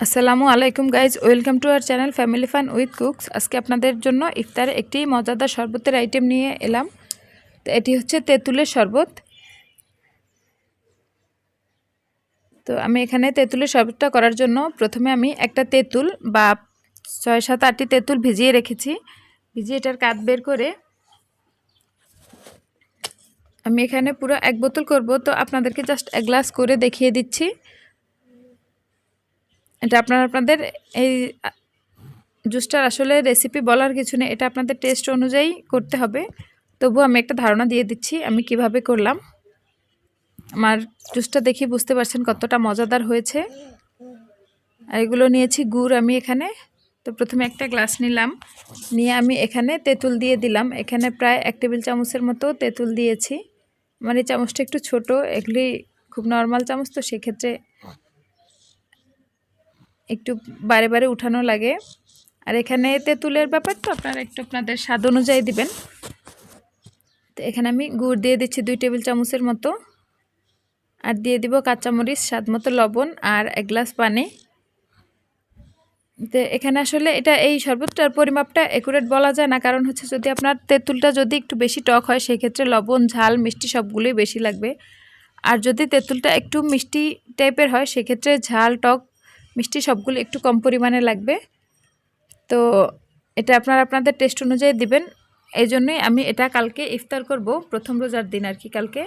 আসসালামু আলাইকুম guys, welcome to our channel family fun with cooks. আজকে আপনাদের জন্য ইফতারে একটি মজাদার শরবতের আইটেম নিয়ে এলাম। তো এটি হচ্ছে তেঁতুলের শরবত। তো আমি এখানে তেঁতুলের শরবতটা করার জন্য প্রথমে আমি একটা তেঁতুল বা ছয় সাত আটটি তেঁতুল ভিজিয়ে রেখেছি। ভিজিয়ে এটার কাঠ বের করে আমি এখানে পুরো এক বোতল করব। তো আপনাদেরকে জাস্ট এক গ্লাস করে দেখিয়ে দিচ্ছি। এটা আপনারা, আপনাদের এই জুসটার আসলে রেসিপি বলার কিছু নেই, এটা আপনাদের টেস্ট অনুযায়ী করতে হবে। তবু আমি একটা ধারণা দিয়ে দিচ্ছি, আমি কীভাবে করলাম। আমার জুসটা দেখি বুঝতে পারছেন কতটা মজাদার হয়েছে। আর এগুলো নিয়েছি গুড় আমি এখানে। তো প্রথমে একটা গ্লাস নিলাম। নিয়ে আমি এখানে তেঁতুল দিয়ে দিলাম। এখানে প্রায় এক টেবিল চামচের মতো তেঁতুল দিয়েছি। আমার এই চামচটা একটু ছোট, এগুলি খুব নর্মাল চামচ, তো সেক্ষেত্রে একটু বারে বারে উঠানো লাগে। আর এখানে তেঁতুলের ব্যাপার তো, আপনারা একটু আপনাদের স্বাদ অনুযায়ী দিবেন। তো এখানে আমি গুড় দিয়ে দিচ্ছি দুই টেবিল চামচের মতো। আর দিয়ে দিব কাঁচামরিচ, স্বাদ মতো লবণ আর এক গ্লাস পানি। তো এখানে আসলে এটা এই শরবতটার পরিমাপটা একুরেট বলা যায় না, কারণ হচ্ছে যদি আপনার তেঁতুলটা যদি একটু বেশি টক হয়, সেই ক্ষেত্রে লবণ, ঝাল, মিষ্টি সবগুলোই বেশি লাগবে। আর যদি তেঁতুলটা একটু মিষ্টি টাইপের হয় সেক্ষেত্রে ঝাল, টক মিষ্টি সবগুলো একটু কম পরিমাণে লাগবে। তো এটা আপনারা আপনাদের টেস্ট অনুযায়ী দিবেন। এই জন্যই আমি এটা কালকে ইফতার করব, প্রথম রোজার দিন আর কি কালকে।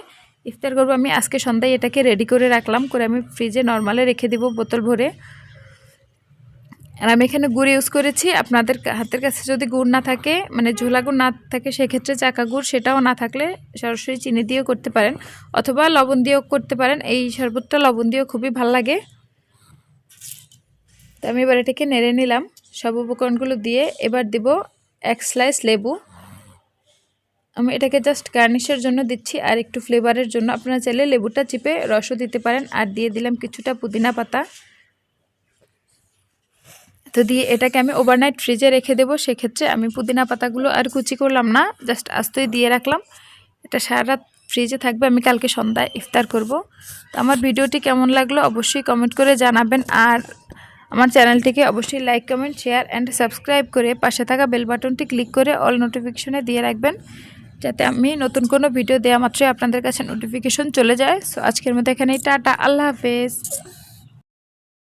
ইফতার করব আমি, আজকে সন্ধ্যায় এটাকে রেডি করে রাখলাম, করে আমি ফ্রিজে নর্মালে রেখে দিব বোতল ভরে। আর আমি এখানে গুড় ইউজ করেছি, আপনাদের হাতের কাছে যদি গুড় না থাকে মানে ঝোলা গুড় না থাকে, সেক্ষেত্রে চাকা গুড় সেটাও না থাকলে সরাসরি চিনি দিয়েও করতে পারেন, অথবা লবণ দিয়েও করতে পারেন। এই শরবতটা লবণ দিয়েও খুবই ভালো লাগে। আমি এবার এটাকে নেড়ে নিলাম। সব উপকরণগুলো দিয়ে এবার দিব এক স্লাইস লেবু। আমি এটাকে জাস্ট গার্নিশের জন্য দিচ্ছি আর একটু ফ্লেভারের জন্য। আপনারা চাইলে লেবুটা চিপে রসও দিতে পারেন আর দিয়ে দিলাম কিছুটা পুদিনা পাতা। তো দিয়ে এটাকে আমি ওভারনাইট ফ্রিজে রেখে দেবো। সেক্ষেত্রে আমি পুদিনা পাতাগুলো আর কুচি করলাম না জাস্ট আস্তই দিয়ে রাখলাম। এটা সারা রাত ফ্রিজে থাকবে। আমি কালকে সন্ধ্যায় ইফতার করব। তো আমার ভিডিওটি কেমন লাগল অবশ্যই কমেন্ট করে জানাবেন। আর আমার চ্যানেলটিকে অবশ্যই like, comment, share and subscribe করে পাশে থাকা বেল বাটনটি ক্লিক করে অল নোটিফিকেশনে দিয়ে রাখবেন। যাতে আমি নতুন কোনো ভিডিও দেওয়া মাত্রই আপনাদের কাছে নোটিফিকেশন চলে যায়। সো আজকের মতো এখানেই, টাটা, আল্লাহ হাফেজ।